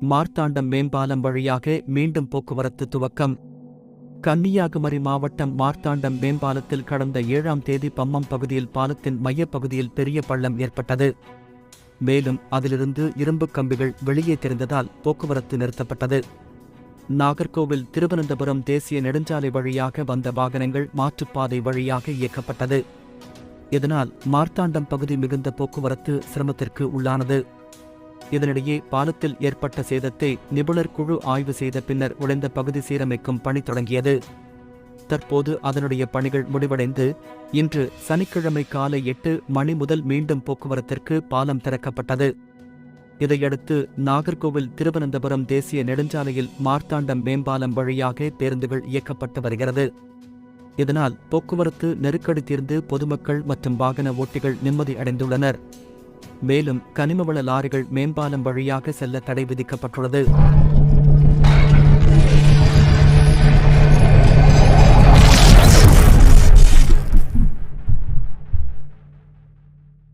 மார்த்தாண்டம் மேம்பாலம் வழியாக மீண்டும் போக்குவரத்து துவக்கம். கன்னியாகுமரி மாவட்டம் மார்த்தாண்டம் மேம்பாலத்தில் கடந்த ஏழாம் தேதி பம்மம் பகுதியில் பாலத்தின் மையப்பகுதியில் பெரிய பள்ளம் ஏற்பட்டது. மேலும் அதிலிருந்து இரும்புக் கம்பிகள் வெளியே தெரிந்ததால் போக்குவரத்து நிறுத்தப்பட்டது. நாகர்கோவில் திருவனந்தபுரம் தேசிய நெடுஞ்சாலை வழியாக வந்த வாகனங்கள் மாற்றுப்பாதை வழியாக இயக்கப்பட்டது. இதனால் மார்த்தாண்டம் பகுதி மிகுந்த போக்குவரத்து சிரமத்திற்கு உள்ளானது. இதனிடையே பாலத்தில் ஏற்பட்ட சேதத்தை நிபுணர் குழு ஆய்வு செய்த பின்னர் உடைந்த பகுதி சீரமைக்கும் பணி தொடங்கியது. தற்போது அதனுடைய பணிகள் முடிவடைந்து இன்று சனிக்கிழமை காலை எட்டு மணி முதல் மீண்டும் போக்குவரத்திற்கு பாலம் திறக்கப்பட்டது. இதையடுத்து நாகர்கோவில் திருவனந்தபுரம் தேசிய நெடுஞ்சாலையில் மார்த்தாண்டம் மேம்பாலம் வழியாக பேருந்துகள் இயக்கப்பட்டு வருகிறது. இதனால் போக்குவரத்து நெருக்கடி தீர்ந்து பொதுமக்கள் மற்றும் வாகன ஓட்டிகள் நிம்மதி அடைந்துள்ளனர். மேலும் கனிமவள லாரிகள் மேம்பாலம் வழியாக செல்ல தடை விதிக்கப்பட்டுள்ளது.